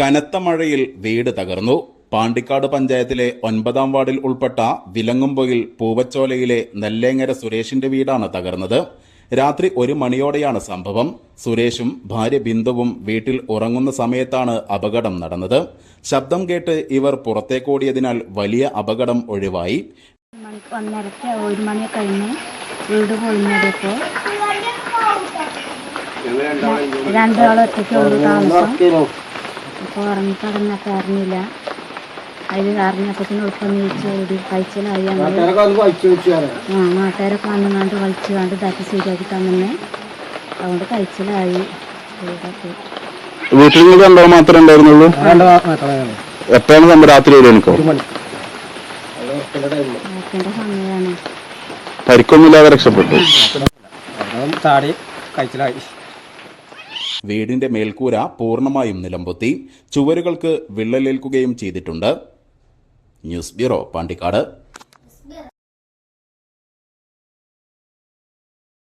കനത്ത മഴയിൽ വീട് തകർന്നു. പാണ്ടിക്കാട് പഞ്ചായത്തിലെ ഒൻപതാം വാർഡിൽ ഉൾപ്പെട്ട വിലങ്ങുംപൊയിൽ പൂവച്ചോലയിലെ നെല്ലേങ്ങര സുരേഷിന്റെ വീടാണ് തകർന്നത്. രാത്രി ഒരു മണിയോടെയാണ് സംഭവം. സുരേഷും ഭാര്യ ബിന്ദുവും വീട്ടിൽ ഉറങ്ങുന്ന സമയത്താണ് അപകടം നടന്നത്. ശബ്ദം കേട്ട് ഇവർ പുറത്തേക്കോടിയതിനാൽ വലിയ അപകടം ഒഴിവായി. ഒന്നരക്ക് ഒരു മണി കഴിഞ്ഞ് വീട് താമസം. അപ്പോൾ ഉറങ്ങിക്കടന്നൊക്കെ അറിഞ്ഞില്ല. അതിൽ അറിഞ്ഞപ്പത്തിന് ഒപ്പം നീച്ച് ഓടി കഴിച്ചിലായി ഞങ്ങൾ ആ നാട്ടുകാരൊക്കെ വന്നുകൊണ്ട് വലിച്ചു കണ്ട് ഇതാക്കി ശരിയാക്കി തന്നെ അതുകൊണ്ട് കഴിച്ചലായി. വീട്ടിൽ നിങ്ങൾ രണ്ടോ മാത്രമേ ഉണ്ടായിരുന്നുള്ളൂ? എപ്പോഴാണ് നമ്മൾ രാത്രി വരെ എനിക്കോ? പരിക്കൊന്നുമില്ലാതെ രക്ഷപ്പെട്ടു. ചാടി കഴിച്ചിലായി. വീടിന്റെ മേൽക്കൂര പൂർണമായും നിലംപൊത്തി ചുവരുകൾക്ക് വിള്ളലേൽക്കുകയും ചെയ്തിട്ടുണ്ട്. News bureau Pandikkad.